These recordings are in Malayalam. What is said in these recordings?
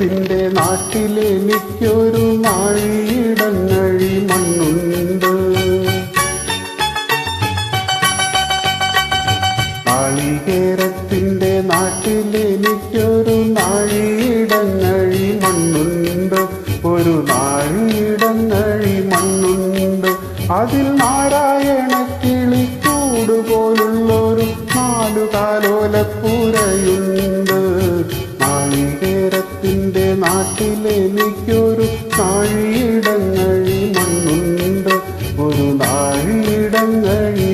നാളികേരത്തിന്റെ നാട്ടിലെനിക്കൊരു നാഴിയിടങ്ങഴി മണ്ണുണ്ട്. നാളികേരത്തിന്റെ നാട്ടിലെനിക്കൊരു നാഴിയിടങ്ങഴി മണ്ണുണ്ട്. ഒരു നാഴിയിടങ്ങഴി മണ്ണുണ്ട്. അതിൽ നാരായണ കിളിക്കൂട് പോലുള്ളൊരു നാലുകാലോലപ്പുരയുണ്ട്. നാട്ടിലെനിക്കൊരു നാഴിയിടങ്ങഴി മണ്ണുണ്ട്. ഒരു നാഴിയിടങ്ങഴി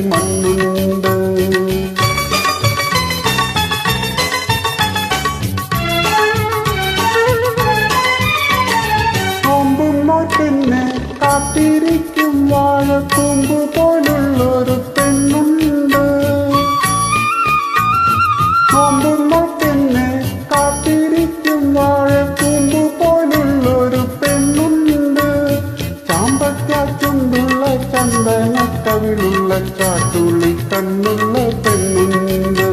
ചന്ദനക്കവിളുള്ള ചാട്ടുള്ളി കണ്ണുള്ള പെണ്ണുണ്ട്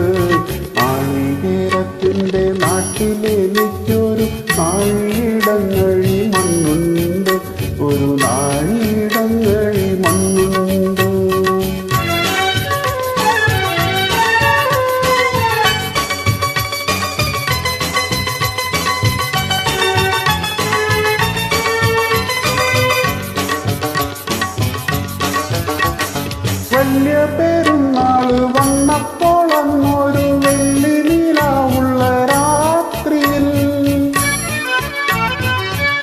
നാളികേരത്തിന്റെ നാട്ടിലെനിക്കൊരു നാഴിയിടങ്ങഴി വന്നപ്പോൾ അന്നൊരു വെള്ളി നിലാവുള്ള രാത്രിയിൽ.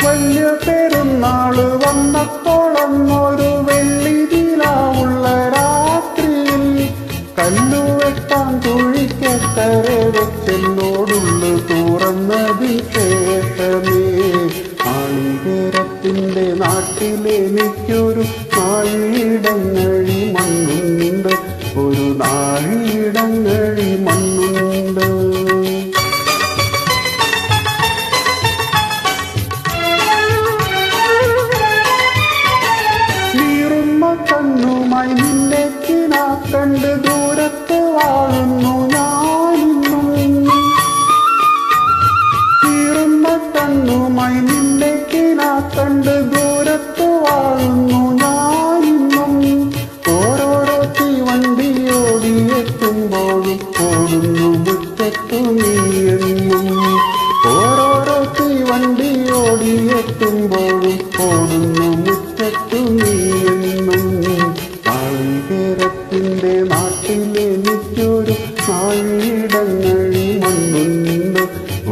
വലിയ പെരുന്നാൾ വന്നപ്പോൾ അന്നൊരു വെള്ളി നിലാവുള്ള രാത്രിയിൽ. കല്ലുവെട്ടാൻ തുഴിക്കക്കരെ വെച്ചെന്നോടുള്ളു തുറന്നതിൽ നാട്ടിലെനിക്കൊരു കണ്ണുമായി നിന്നെ കിനാ കണ്ട് ദൂരത്ത് വാഴുന്നു. നാഴിയിടങ്ങഴി മണ്ണുണ്ട്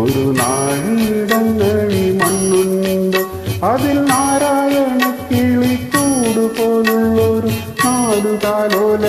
ഒരു നാഴിയിടങ്ങഴി മണ്ണുണ്ട് അതിൽ നാരായണ കിളിക്കൂട് പോലുള്ളൊരു നാടുകാലോലപ്പുരയുണ്ട്